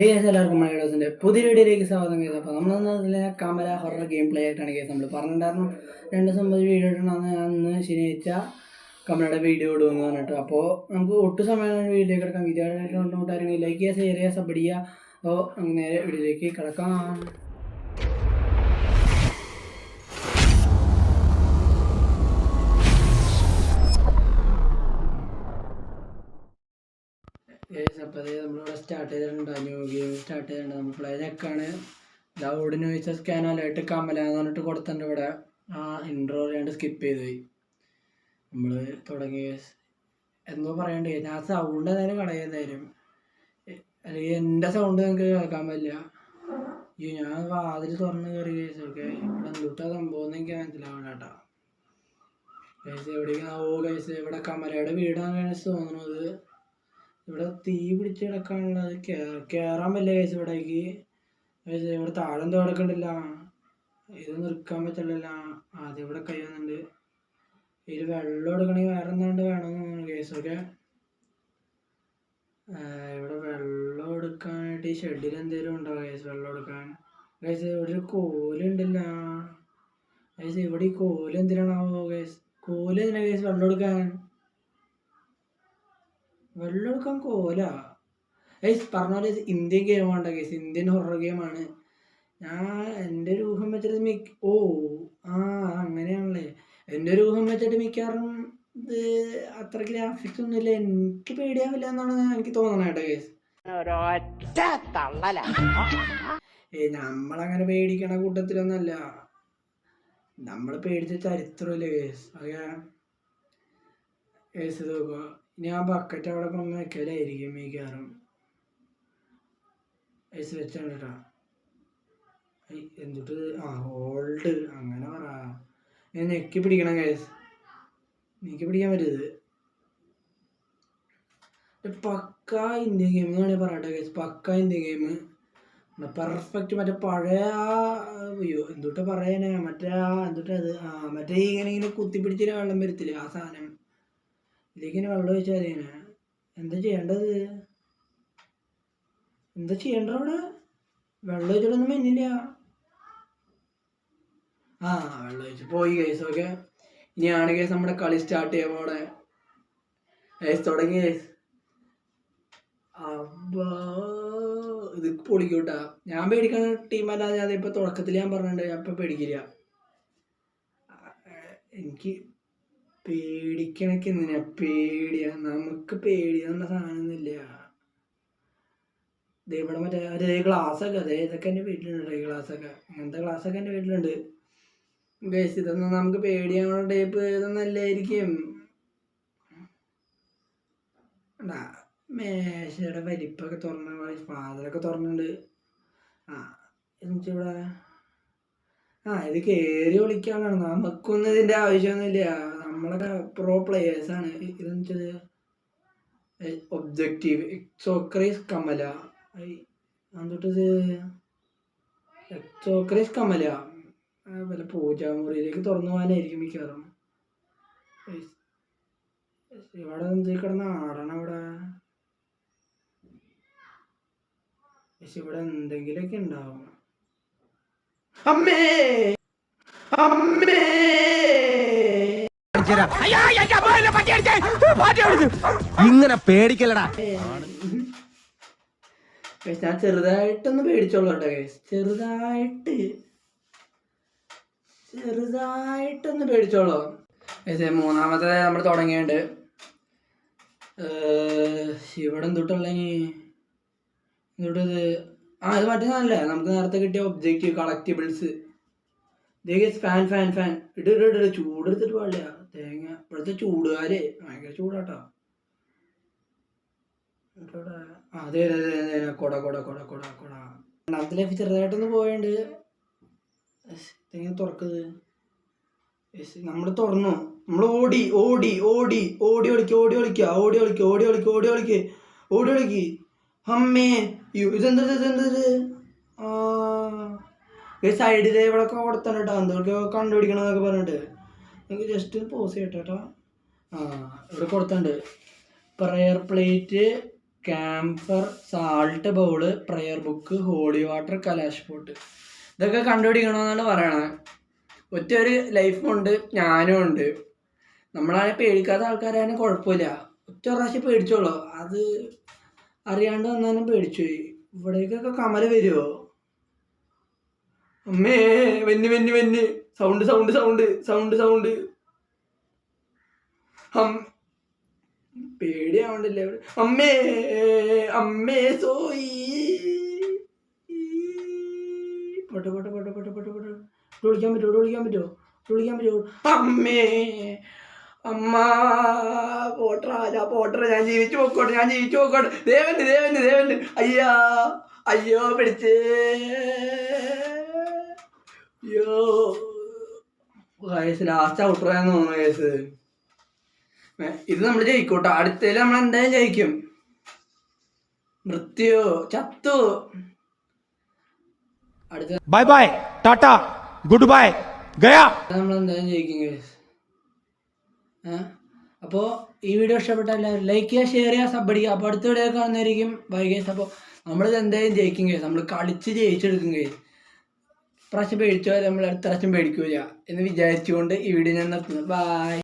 എല്ലാവർക്കും മലയാളത്തിന്റെ പുതിയ വീഡിയോയിലേക്ക് സ്വാഗതം ചെയ്തു അപ്പോൾ നമ്മളൊന്ന് കാമര ഹൊറർ ഗെയിം പ്ലേ ആയിട്ടാണ് കേസ് നമ്മൾ പറഞ്ഞിട്ടുണ്ടായിരുന്നു. രണ്ട് ദിവസം വീഡിയോ ഇടണമെന്ന് അന്ന് ശനിയാഴ്ച കമലയുടെ വീഡിയോ ഇടുമെന്ന് പറഞ്ഞിട്ട്. അപ്പോൾ നമുക്ക് ഒട്ടും സമയം വീഡിയോയിലേക്ക് കിടക്കാം വിദ്യാർത്ഥികളായിട്ട് കൊണ്ടുപോകാൻ ലൈക്ക് ചെയ്യുക ഷെയർ ചെയ്യുക സബ് ചെയ്യുക അപ്പോൾ നേരെ വീഡിയോയിലേക്ക് കിടക്കാം. ഗൈസ് അപ്പോൾ അതേ നമ്മളിവിടെ സ്റ്റാർട്ട് ചെയ്തിട്ടുണ്ട്. ന്യൂ ഗെയിം സ്റ്റാർട്ട് ചെയ്തിട്ടുണ്ട്. നമ്മൾ പ്ലേ നെക്കാണ് loud noise scan alert Kamla എന്ന് പറഞ്ഞിട്ട് കൊടുത്തിട്ടുണ്ട് ഇവിടെ. ആ ഇൻട്രോ അറിയാണ്ട് സ്കിപ്പ് ചെയ്ത് പോയി. നമ്മൾ തുടങ്ങി. എന്തോ പറയണ്ടേ? ഞാൻ സൗണ്ട് എന്തായാലും കളയുന്നതായാലും അല്ലെങ്കിൽ എന്റെ സൗണ്ട് നിങ്ങൾക്ക് കേൾക്കാൻ പറ്റില്ല. അയ്യോ ഞാൻ വാതിൽ തുറന്ന് കയറി കേസ് ഓക്കെ. ഇവിടെ എന്തുട്ടാ സംഭവം എനിക്ക് മനസ്സിലാവണം കേട്ടോ. കേസ് എവിടേക്ക്? ഓ കേസ് ഇവിടെ കമലയുടെ വീടാണ് തോന്നുന്നത്. ഇവിടെ തീ പിടിച്ച് കിടക്കാനുള്ളത് കയറാൻ പറ്റില്ല കേസ് ഇവിടേക്ക്. കേസ് ഇവിടെ താഴെ കിടക്കണ്ടില്ല ഇത് നിൽക്കാൻ പറ്റില്ല ഇവിടെ കഴിയുന്നുണ്ട് ഇതിൽ വെള്ളം എടുക്കണമെങ്കിൽ വേറെ എന്താണ്ട് വേണമെന്ന് തോന്നുന്നു കേസൊക്കെ ഇവിടെ വെള്ളം എടുക്കാനായിട്ട് ഈ ഷെഡിൽ എന്തെങ്കിലും ഉണ്ടോ കേസ് വെള്ളം എടുക്കാൻ? കേസ് ഇവിടെ ഒരു കോലുണ്ടല്ല കേസ് ഇവിടെ ഈ കോൽ എന്തിനാണാവോ കേസ് കോൽ എന്തിനാ കേസ് വെള്ളം എടുക്കാൻ? വെള്ളം എടുക്കാൻ കോല. ഏയ് പറഞ്ഞ പോലെ ഇന്ത്യൻ ഗെയിമാണ് കേസ് ഇന്ത്യൻ ഹൊറർ ഗെയിമാണ് ഞാൻ എന്റെ ഒരു ഊഹം വെച്ചിട്ട് മിക്ക ഓ ആ അങ്ങനെയാണല്ലേ. എന്റെ ഒരു ഊഹം വെച്ചിട്ട് മിക്കവാറും ഇത് അത്ര ഗ്രാഫിക്സ് ഒന്നുമില്ല എനിക്ക് പേടിയാവില്ല എന്നാണ് എനിക്ക് തോന്നണ കേട്ടോ കേസ് ഏയ് നമ്മളങ്ങനെ പേടിക്കണ കൂട്ടത്തിലൊന്നല്ല. നമ്മൾ പേടിച്ച ചരിത്രമല്ലേ കേസ് അതെ കേസ് നോക്കുക. ഇനി ആ ബക്കറ്റ് അവിടെ കൊണ്ട് വെക്കലായിരിക്കും മിക്കവാറും. ഐസ് വെച്ചാണ് കേട്ടോ എന്തിട്ട് ആ ഹോൾഡ് അങ്ങനെ പറ. ഞാൻ ഞെക്കി പിടിക്കണം കേസ് ഞെക്കി പിടിക്കാൻ പറ്റരുത് പക്ക ഇന്ത്യൻ ഗെയിം എന്ന് വേണമെങ്കിൽ പറയട്ടെ കേസ് പക്ക ഇന്ത്യൻ ഗെയിം പെർഫെക്റ്റ് മറ്റേ പഴയ അയ്യോ എന്തുട്ടാ പറയാനാ മറ്റേ ആ എന്തുട്ടാ അത് ആ മറ്റേ ഇങ്ങനെ ഇങ്ങനെ കുത്തിപ്പിടിച്ചിട്ട് വെള്ളം വരത്തില്ലേ ആ സാധനം? ഇതിലേക്കിങ്ങനെ വെള്ളം ഒഴിച്ചാൽ മതി എന്താ ചെയ്യേണ്ടത്? എന്താ ചെയ്യേണ്ടത് അവിടെ? വെള്ളം ഒഴിച്ചിട്ടൊന്നും മെന്നില്ല ആ വെള്ളം ഒഴിച്ച് പോയി കേസ് ഓക്കെ ആണ് കേസ് നമ്മുടെ കളി സ്റ്റാർട്ട് ചെയ്യാൻ അവിടെ കേസ് തുടങ്ങി കേസ് ഇത് പൊളിക്കൂട്ടാ. ഞാൻ പേടിക്കുന്ന ടീമല്ലാതെ ഞാൻ ഇപ്പൊ തുടക്കത്തിൽ ഞാൻ പറഞ്ഞിട്ടുണ്ട് ഞാൻ ഇപ്പൊ പേടിക്കില്ല. എനിക്ക് പേടിക്കണക്ക് എന്തിനാ? പേടിയാ. നമുക്ക് പേടിയെന്ന സാധനമൊന്നുമില്ല. ഇവിടെ മറ്റേ ഒരു ഗ്ലാസ്സൊക്കെ അതെ ഇതൊക്കെ എന്റെ വീട്ടിലുണ്ട് ഈ ഗ്ലാസ്സൊക്കെ അങ്ങനത്തെ ഗ്ലാസ്സൊക്കെ എന്റെ വീട്ടിലുണ്ട്. ഗേസ് ഇതൊന്നും നമുക്ക് പേടിയാവുന്ന ടൈപ്പ് ഇതൊന്നും അല്ലായിരിക്കും. മേശയുടെ വലിപ്പൊക്കെ തുറന്ന ഫാദറൊക്കെ തുറന്നുണ്ട് ആ എന്നിട്ട് എന്നിട്ടിവിടെ ആ ഇത് കയറി വിളിക്കാനാണ് നമുക്കൊന്നും ഇതിന്റെ ആവശ്യമൊന്നുമില്ല. നമ്മളൊക്കെ പ്രോ ആണ്. ഇതെന്ന് വെച്ചത് ഒബ്ജക്റ്റീവ് എക്സോക്രൈസ് കമല. എന്നിട്ടത് എക്സോക്രൈസ് കമല. വല്ല പൂജാമുറിയിലേക്ക് തുറന്നു പോകാനായിരിക്കും മിക്കവാറും. ഇവിടെ എന്ത് കിടന്ന ആടണം ഇവിടെ? പക്ഷെ ഇവിടെ എന്തെങ്കിലുമൊക്കെ ഉണ്ടാവും. അമ്മേ! അമ്മേ! ഇങ്ങനെ പേടിക്കലടാ ഞാൻ ചെറുതായിട്ടൊന്ന് പേടിച്ചോളൂ കേട്ടോ ചെറുതായിട്ട്. ചെറുതായിട്ടൊന്ന് പേടിച്ചോളൂ. മൂന്നാമത്തെ നമ്മൾ തുടങ്ങിയുണ്ട് ഇവിടെ എന്തുട്ടുള്ള എന്തുട്ടത് ആ ഇത് മറ്റേ സാധനല്ലേ? നമുക്ക് നേരത്തെ കിട്ടിയ objective collectibles fan fan fan ഇട് ഇട് ഇട് ചൂട് എടുത്തിട്ട് പാടില്ല. തേങ്ങ ഇപ്പോഴത്തെ ചൂടുകാര് ഭയങ്കര ചൂടാട്ടോ. അതെ അതെ അതെ. കൊട കൊട കൊട കൊട കൊട. രണ്ടാമത്തെ ചെറുതായിട്ടൊന്ന് പോയുണ്ട് തേങ്ങ തുറക്കത്? നമ്മൾ തുറന്നു. നമ്മൾ ഓടി ഓടി ഓടി ഓടി ഒളിക്ക ഓടി ഒളിക്ക ഓടി ഒളിക്ക ഓടി ഒളിക്ക ഓടി ഒളിക്ക് ഓടി ഒളിക്ക് അമ്മേ ഇതെന്ത് ഇതെന്തത് സൈഡിൽ ഇവിടെ കൊടുത്തന്നെ കേട്ടോ കണ്ടുപിടിക്കണം കണ്ടുപിടിക്കണമെന്നൊക്കെ പറഞ്ഞിട്ട്. എനിക്ക് ജസ്റ്റ് പോസ് ചെയ്യട്ടെ ആ ഇവിടെ കൊടുത്തുണ്ട്. Prayer plate camphor salt bowl prayer book holy water kalash pot ഇതൊക്കെ കണ്ടുപിടിക്കണമെന്നാണ് പറയണത് ഒറ്റ ഒരു ലൈഫും ഉണ്ട് ഞാനും ഉണ്ട്. നമ്മളാണെ പേടിക്കാത്ത ആൾക്കാരായാലും കുഴപ്പമില്ല. ഒറ്റ പ്രാവശ്യം പേടിച്ചോളൂ. അത് അറിയാണ്ട് വന്നാലും പേടിച്ചു പോയി. ഇവിടേക്കൊക്കെ കമൽ വരുമോ അമ്മേ വെന്ന് വെന്ന് വെന്ന്. Sound sound sound sound sound. പേടിയാവണ്ടല്ലേ അമ്മേ അമ്മേ സോയി. പോട്ടെ പോട്ടെ പോട്ടെ പോട്ടെ പോട്ടെ പോട്ടെ. വിളിക്കാൻ പറ്റുമോ? വിളിക്കാൻ പറ്റുമോ? വിളിക്കാൻ പറ്റുമോ? അമ്മേ അമ്മ പോട്ടറ ഞാൻ പോട്ടറ ഞാൻ ജീവിച്ചു പോക്കോട്ടെ ഞാൻ ജീവിച്ചു പോക്കോട്ടെ. ദേവന് ദേവന് ദേവന്. അയ്യാ അയ്യോ പിടിച്ചേ. അയ്യോ. ലാസ്റ്റ് തോന്നുന്നു ഇത് നമ്മൾ ജയിക്കൂട്ടോ. അടുത്തേൽ നമ്മൾ എന്തായാലും ജയിക്കും. മൃത്യു ചത്തു. അടുത്ത bye bye Tata good bye ഗയാ നമ്മൾ എന്തായാലും ജയിക്കും അപ്പോ ഈ വീഡിയോ ഇഷ്ടപ്പെട്ട എല്ലാവരും ലൈക്ക് ചെയ്യുക ഷെയർ ചെയ്യുക സബ്ബടിക്കുക അപ്പൊ അടുത്ത വീഡിയോ കാണുന്നതായിരിക്കും. ബൈ ഗേസ് അപ്പോ നമ്മളിത് എന്തായാലും ജയിക്കും കേസ് നമ്മൾ കളിച്ച് ജയിച്ചെടുക്കും കേസ് പ്രാവശ്യം പേടിച്ചോ നമ്മൾ അടുത്ത പ്രാവശ്യം പേടിക്കൂല എന്ന് വിചാരിച്ചുകൊണ്ട് ഈ വീഡിയോ ഞാൻ നിർത്തുന്നു. ബൈ